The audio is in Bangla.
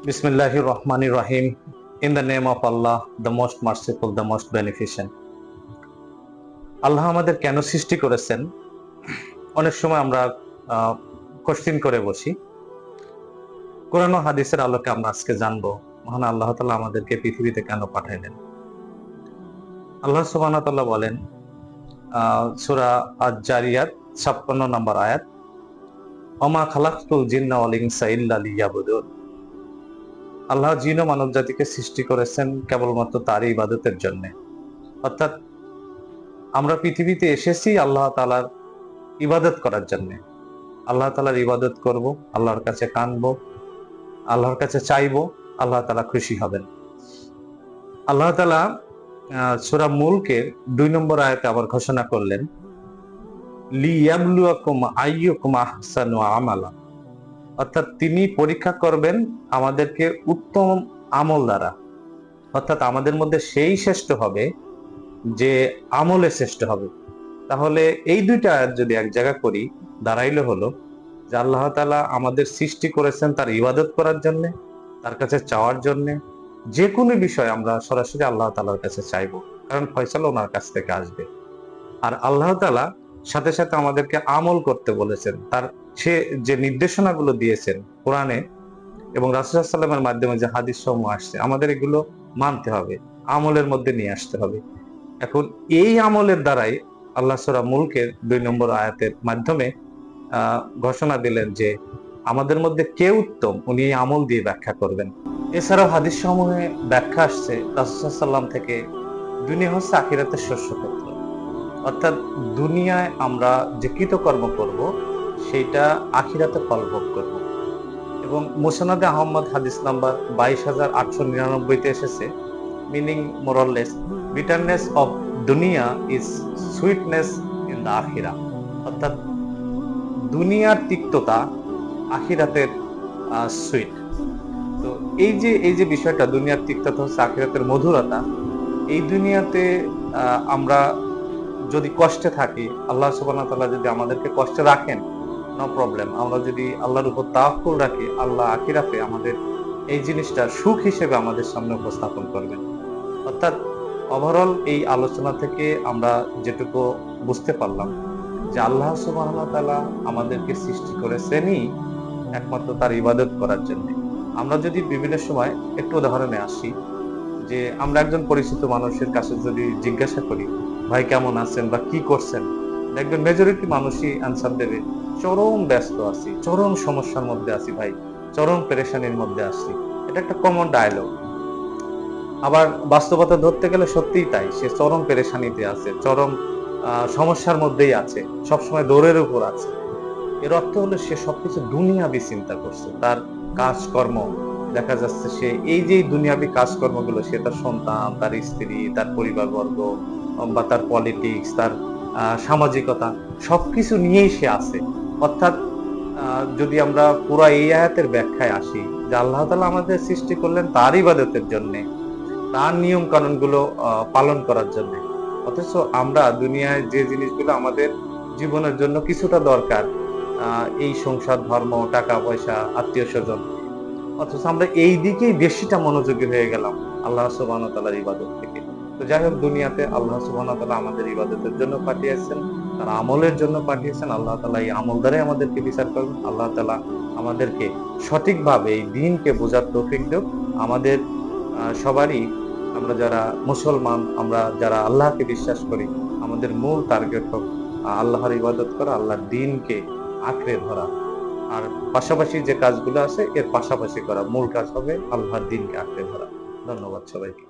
Bismillahir Rahmanir Rahim. In the name of Allah, the most merciful, the most beneficent. আল্লাহ আমাদের কেন সৃষ্টি করেছেন অনেক সময় আমরা কোশ্চিন করে বসি কোরআন হাদিসের আলোকে আমরা আজকে জানব মহান আল্লাহ তালা আমাদেরকে পৃথিবীতে কেন পাঠাইলেন আল্লাহ তাআলা বলেন সূরা আজ-জারিয়াত 56 নম্বর আয়াত ওমা খালাকতুল জিন্না ইনসা ইল্লা আল্লাহ জিন ও মানব জাতিকে সৃষ্টি করেছেন কেবলমাত্র তার ইবাদতের জন্য। অর্থাৎ আমরা পৃথিবীতে এসেছি আল্লাহ তালার ইবাদত করার জন্য। আল্লাহ তালার ইবাদত করব, আল্লাহর কাছে কানবো, আল্লাহর কাছে চাইব, আল্লাহ তালা খুশি হবেন। আল্লাহ তালা সুরা মুলকের দুই নম্বর আয়াতে আবার ঘোষণা করলেন, লিয়াবলুয়াকুম আইয়ুকুম আহসানু আমালা। অর্থাৎ তিনি পরীক্ষা করবেন আমাদেরকে উত্তম আমল দ্বারা। অর্থাৎ আমাদের মধ্যে সেই শ্রেষ্ঠ হবে যে আমলে শ্রেষ্ঠ হবে। তাহলে এই দুইটা যদি এক জায়গা করি, দাঁড়াইলে হলো যে আল্লাহ তালা আমাদের সৃষ্টি করেছেন তার ইবাদত করার জন্য, তার কাছে চাওয়ার জন্য, যে কোনো বিষয় আমরা সরাসরি আল্লাহ তালার কাছে চাইব, কারণ ফয়সালা ওনার কাছ থেকে আসবে। আর আল্লাহ তালা সাথে সাথে আমাদেরকে আমল করতে বলেছেন, তার সে যে নির্দেশনাগুলো দিয়েছেন কোরআনে এবং রাসুলামের মাধ্যমে যে হাদিস সমূহ আসছে, আমাদের এগুলো মানতে হবে, আমলের মধ্যে নিয়ে আসতে হবে। এখন এই আমলের দ্বারাই আল্লাহ সুরা মুলকের দুই নম্বর আয়াতের মাধ্যমে ঘোষণা দিলেন যে আমাদের মধ্যে কে উত্তম, উনি এই আমল দিয়ে ব্যাখ্যা করবেন। এছাড়াও হাদিস সমূহে ব্যাখ্যা আসছে রাসুসাল্লাম থেকে দুনিয়া হচ্ছে আখিরাতের শস্য ক্ষেত্র অর্থাৎ দুনিয়ায় আমরা যে কৃতকর্ম করব সেইটা আখিরাতে ফল ভোগ করব। এবং মোসানাদে আহমদ হাদিস নাম্বার বাইশ হাজার আটশো নিরানব্বইতে এসেছে। Meaning more less bitterness of দুনিয়া ইজ সুইটনেস ইন দ্য আখিরা অর্থাৎ দুনিয়ার তিক্ততা আখিরাতের সুইট তো এই যে এই যে বিষয়টা, দুনিয়ার তিক্ততা হচ্ছে আখিরাতের মধুরতা। এই দুনিয়াতে আমরা যদি কষ্টে থাকি, আল্লাহ সুবাহ যদি আমাদেরকে কষ্টে রাখেন নো প্রবলেম আমরা যদি আল্লাহর উপর তাওয়াক্কুল রাখি, আল্লাহ আখিরাতে আমাদের এই জিনিসটা সুখ হিসেবে আমাদের সামনে উপস্থাপন করবেন। অর্থাৎ ওভারঅল এই আলোচনা থেকে আমরা যেটুকু বুঝতে পারলাম যে আল্লাহ সুবাহ আমাদেরকে সৃষ্টি করেছেনই একমাত্র তার ইবাদত করার জন্য। আমরা যদি বিভিন্ন সময় একটু উদাহরণে আসি, যে আমরা একজন পরিচিত মানুষের কাছে যদি জিজ্ঞাসা করি, ভাই কেমন আছেন বা কি করছেন? দেখবেন মেজরিটি মানুষই আনসার দেবে চরম ব্যস্ত আছি, চরম সমস্যার মধ্যে আছি ভাই, চরম পেরেশানির মধ্যে আছি। এটা একটা কমন ডায়লগ আবার বাস্তবতা ধরতে গেলে সত্যিই তাই, সে চরম পেরেশানিতে আছে, চরম সমস্যার মধ্যেই আছে, সবসময় দৌড়ের উপর আছে। এর অর্থ হলো সে সবকিছু দুনিয়াবি চিন্তা করছে, তার কাজকর্ম। দেখা যাচ্ছে সে এই যে দুনিয়াবি কাজকর্মগুলো, সে তার সন্তান, তার স্ত্রী, তার পরিবারবর্গ, বা তার পলিটিক্স তার সামাজিকতা, সবকিছু নিয়েই সে আছে। অর্থাৎ যদি আমরা পুরো এই আয়াতের ব্যাখ্যায় আসি যে আল্লাহ তালা আমাদের সৃষ্টি করলেন তার ইবাদতের জন্য, তার নিয়ম কানুনগুলো পালন করার জন্য। অথচ আমরা দুনিয়ায় যে জিনিসগুলো আমাদের জীবনের জন্য কিছুটা দরকার এই সংসার, ধর্ম টাকা পয়সা আত্মীয় স্বজন অথচ আমরা এই দিকেই বেশিটা মনোযোগী হয়ে গেলাম আল্লাহ সুবাহ তালার ইবাদত থেকে। তো যাই হোক, দুনিয়াতে আল্লাহ সুবাহ তালা আমাদের ইবাদতের জন্য পাঠিয়েছেন। তার আমলের জন্য পাঠিয়েছেন, আল্লাহ তালা এই আমল দ্বারাই আমাদেরকে বিচার করবেন। আল্লাহ তালা আমাদেরকে সঠিকভাবে এই দিনকে বোঝার তৌফিক দেব আমাদের সবারই আমরা যারা মুসলমান, আমরা যারা আল্লাহকে বিশ্বাস করি, আমাদের মূল টার্গেট হোক আল্লাহর ইবাদত করা, আল্লাহর দিনকে আঁকড়ে ধরা। আর পাশাপাশি যে কাজগুলো আছে, এর পাশাপাশি করা মূল কাজ হবে আল্লাহর দিনকে আঁকড়ে ধরা। ধন্যবাদ সবাইকে।